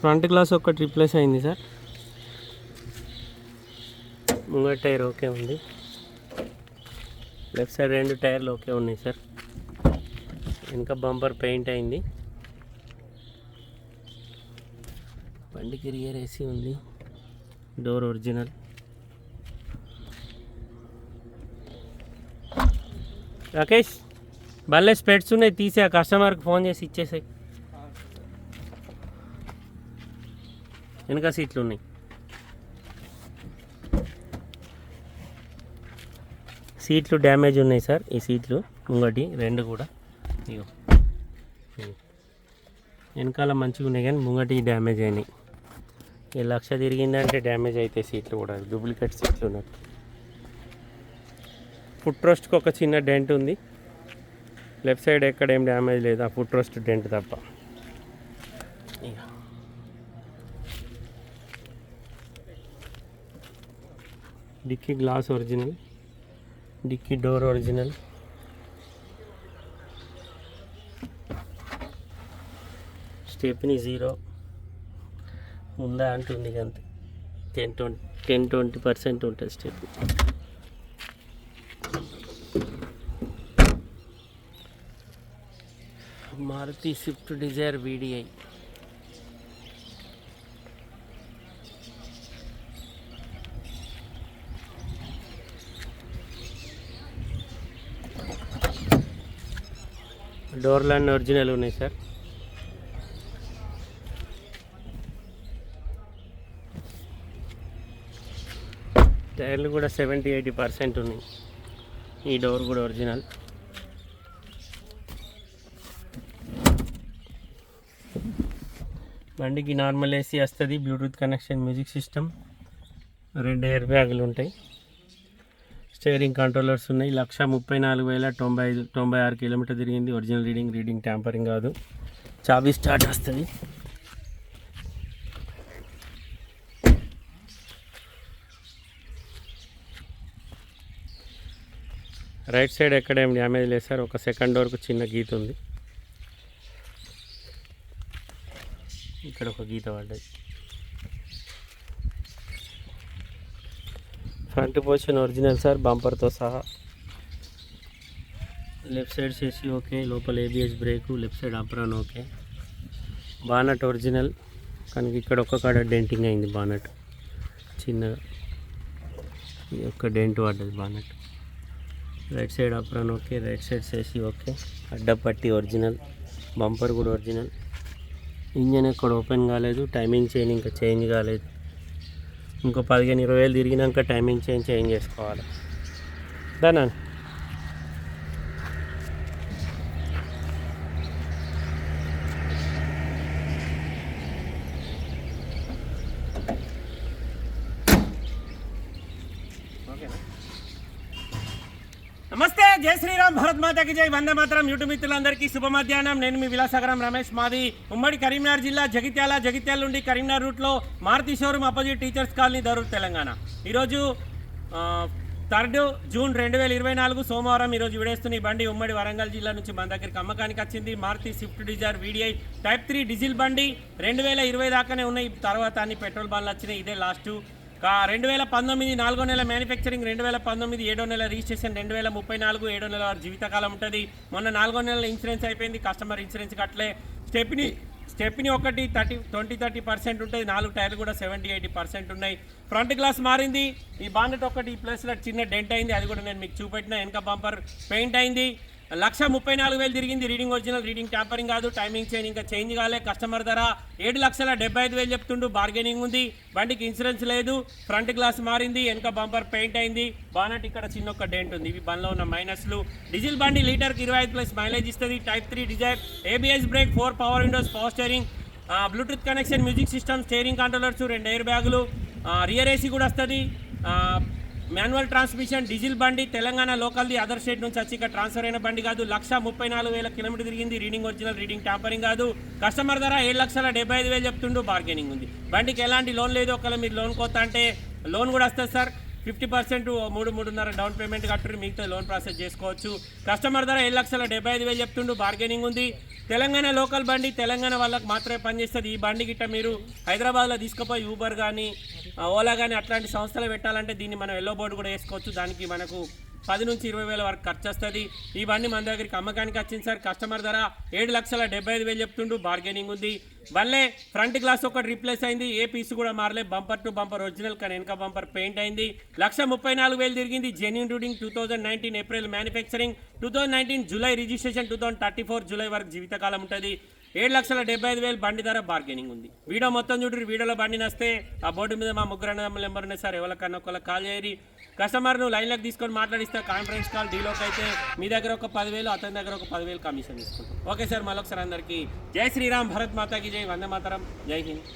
Front glass ఒకటి replace అయింది sir. ముంగ టైర్ ఓకే ఉంది. లెఫ్ట్ సైడ్ రెండు టైర్లు ఓకే ఉన్నాయి సార్. ఇంకా బంపర్ పెయింట్ అయింది. బండికి రియర్ ఏసీ ఉంది. Door original. రాకేష్ భలే స్పెట్స్ ఉన్నాయి తీసే ఆ కస్టమర్కి ఫోన్ చేసి ఇచ్చేసాయి. వెనక సీట్లు ఉన్నాయి. సీట్లు డ్యామేజ్ ఉన్నాయి సార్ ఈ సీట్లు ముంగటి రెండు కూడా. ఇగో. వెనకాల మంచిగా ఉన్నాయి కానీ ముంగటి డ్యామేజ్ అయినాయి. ఈ లక్ష తిరిగిందంటే డ్యామేజ్ అయితే సీట్లు కూడా డూప్లికేట్ సీట్లు ఉన్నట్టు ఫుట్ రోస్ట్కి ఒక చిన్న డెంట్ ఉంది. లెఫ్ట్ సైడ్ ఎక్కడ ఏం డ్యామేజ్ లేదు ఆ ఫుట్ రోస్ట్ డెంట్ తప్ప. ఇక. Dicky glass original dicky door original stepney zero ఉందా అంటుంది ఇక అంతే ten twenty ten twenty percent ఉంటుంది స్టెప్ మారుతి స్విఫ్ట్ డిజైర్ వీడిఐ డోర్లు అన్నీ ఒరిజినల్ ఉన్నాయి సార్. టైర్లు కూడా సెవెంటీ ఎయిటీ పర్సెంట్ ఉన్నాయి. ఈ డోర్ కూడా ఒరిజినల్. బండికి నార్మల్ ఏసీ వస్తుంది బ్లూటూత్ కనెక్షన్ మ్యూజిక్ సిస్టమ్ రెండు ఎయిర్ బ్యాగులు ఉంటాయి. స్టేరింగ్ కంట్రోలర్స్ ఉన్నాయి. లక్ష ముప్పై నాలుగు వేల తొంభై ఐదు తొంభై ఆరు కిలోమీటర్ తిరిగింది. ఒరిజినల్ రీడింగ్ రీడింగ్ ట్యాంపరింగ్ కాదు. చాబీ స్టార్ట్ వస్తుంది రైట్ సైడ్ ఎక్కడ ఏం డ్యామేజ్ లేదు సార్ ఒక సెకండ్ డోర్కు చిన్న గీత ఉంది. ఇక్కడ ఒక గీత పడ్డది. ఫ్రంట్ పోర్షన్ ఒరిజినల్ సార్ బంపర్తో సహా. లెఫ్ట్ సైడ్ చేసి ఓకే లోపల ABS brake left side apron okay. Bonnet original కానీ ఇక్కడ ఒక్క కాడ డెంటింగ్ అయింది బానట్. చిన్నగా ఈ యొక్క డెంట్ పడ్డది bonnet. Right side apron okay right side చేసి ఓకే. అడ్డపట్టి ఒరిజినల్ బంపర్ కూడా ఒరిజినల్. ఇంజన్ ఎక్కడ ఓపెన్ కాలేదు టైమింగ్ చైన్ ఇంకా చేంజ్ కాలేదు. ఇంకో పదిహేను ఇరవై వేలు తిరిగినాక టైమింగ్ చేంజ్ చేంజ్ చేసుకోవాలి. దానా జై శ్రీరామ్ భరత్ మాతకి జై. వందే మాత్రం యూట్యూబ్ మిత్రులందరికీ శుభ మధ్యాహ్నం నేను మీ విలాసగరం రమేష్ మాది ఉమ్మడి కరీంనగర్ జిల్లా జగిత్యాల జగిత్యాల నుండి కరీంనగర్ రూట్లో Maruti showroom opposite teachers colony Darur Telangana. ఈరోజు థర్డ్ జూన్ రెండు వేల ఇరవై నాలుగు సోమవారం ఈరోజు విడేస్తున్న ఈ బండి ఉమ్మడి వరంగల్ జిల్లా నుంచి మన దగ్గరికి అమ్మకానికి వచ్చింది. Maruti Swift Dzire VDI type three diesel బండి. రెండు వేల ఇరవై దాకానే ఉన్నాయి తర్వాత అన్ని పెట్రోల్ బండ్లు వచ్చినాయి. ఇదే లాస్ట్. రెండు వేల పంతొమ్మిది నాలుగో నెల మ్యానుఫ్యాక్చరింగ్ రెండు వేల పంతొమ్మిది ఏడో నెల రిజిస్ట్రేషన్ రెండు వేల ముప్పై నాలుగు ఏడో నెల జీవితకాలం ఉంటుంది. మొన్న నాలుగో నెలల ఇన్సూరెన్స్ అయిపోయింది కస్టమర్ ఇన్సూరెన్స్ కట్టలే. స్టెప్ని స్టెప్ని ఒకటి థర్టీ ట్వంటీ థర్టీ పర్సెంట్ ఉంటుంది నాలుగు టైర్లు కూడా సెవెంటీ ఎయిటీ పర్సెంట్ ఉన్నాయి. ఫ్రంట్ గ్లాస్ మారింది ఈ బాండెట్ ఒకటి ప్లస్లో చిన్న డెంట్ అయింది అది కూడా నేను మీకు చూపెట్టిన వెనక బంపర్ పెయింట్ అయింది. లక్ష ముప్పై నాలుగు వేలు తిరిగింది రీడింగ్ ఒరిజినల్ రీడింగ్ ట్యాంపరింగ్ కాదు టైమింగ్ చేంజ్ ఇంకా చేంజ్ కాలే. కస్టమర్ ధర ఏడు లక్షల డెబ్బై ఐదు వేలు చెప్తుండు బార్గెనింగ్ ఉంది. బండికి ఇన్సూరెన్స్ లేదు ఫ్రంట్ గ్లాస్ మారింది వెనక బంపర్ పెయింట్ అయింది. బానట్ ఇక్కడ చిన్న ఒక డెంట్ ఉంది. ఇవి బండ్లో ఉన్న మైనస్లు. డీజిల్ బండి లీటర్కి ఇరవై ఐదు ప్లస్ మైలేజ్ ఇస్తుంది. Type three Dzire ABS brake four power windows power steering Bluetooth connection music system steering controllers రెండు ఎయిర్ బ్యాగులు రియర్ ఏసీ కూడా వస్తుంది. మాన్యువల్ ట్రాన్స్మిషన్ డీజిల్ బండి తెలంగాణ లోకల్ది అదర్ స్టేట్ నుంచి వచ్చి ఇక్కడ ట్రాన్స్ఫర్ అయిన బండి కాదు. లక్ష ముప్పై నాలుగు వేల కిలోమీటర్ తిరిగింది. రీడింగ్ ఒరిజినల్ రీడింగ్ ట్యాంపరింగ్ కాదు. కస్టమర్ ధర ఏడు లక్షల డెబ్బై ఐదు వేలు చెప్తుండు. బార్గెనింగ్ ఉంది. బండికి ఎలాంటి లోన్ లేదు. ఒకవేళ మీరు లోన్ కొత్త అంటే లోన్ కూడా వస్తుంది సార్. ఫిఫ్టీ పర్సెంట్ మూడు మూడున్నర డౌన్ పేమెంట్ కట్టుకుని మిగతా లోన్ ప్రాసెస్ చేసుకోవచ్చు. కస్టమర్ ధర ఏడు లక్షల డెబ్బై ఐదు వేలు చెప్తుండు. బార్గెనింగ్ ఉంది. తెలంగాణ లోకల్ బండి తెలంగాణ వాళ్ళకి మాత్రమే పనిచేస్తుంది. ఈ బండి గిట్ట మీరు హైదరాబాద్లో తీసుకుపోయి ఊబర్ కానీ ఓలా కానీ అట్లాంటి సంస్థలు పెట్టాలంటే దీన్ని మనం ఎల్లో బోర్డు కూడా వేసుకోవచ్చు. దానికి మనకు పది నుంచి ఇరవై వేల వరకు ఖర్చు వస్తుంది ఈ బండి మన దగ్గరికి అమ్మకానికి వచ్చింది సార్. కస్టమర్ ధర ఏడు లక్షల డెబ్బై ఐదు వేలు చెప్తుండు. బార్గెనింగ్ ఉంది. బండ్లే ఫ్రంట్ గ్లాస్ ఒకటి రీప్లేస్ అయింది. ఏ పీస్ కూడా మారలే. బంపర్ టు బంపర్ ఒరిజినల్ కానీ వెనక బంపర్ పెయింట్ అయింది. లక్ష ముప్పై నాలుగు వేలు తిరిగింది genuine reading two thousand nineteen April manufacturing. Two thousand nineteen July registration two thousand thirty four July వరకు జీవితకాలం ఉంటుంది. ఏడు లక్షల డెబ్బై ఐదు వేలు బండి ధర బార్గెనింగ్ ఉంది. వీడియో మొత్తం చూడండి వీడియోలో బండి నస్తే ఆ బోర్డు మీద మా ముగ్గురు అన్నదమ్ముల నెంబర్ ఉన్నాయి సార్ ఎవరికన్నా ఒకళ్ళ కాల్ చేయరి కస్టమర్ను లైన్లోకి తీసుకొని మాట్లాడిస్తే కాన్ఫరెన్స్ కాల్ డీలోకి అయితే మీ దగ్గర ఒక పదివేలు అతని దగ్గర ఒక పదివేలు కమిషన్ తీసుకుంటాం. ఓకే సార్ మళ్ళొకసారి అందరికీ జై శ్రీరామ్ భరత్ మాతాకి జై వందే మాతరం జై హింద్.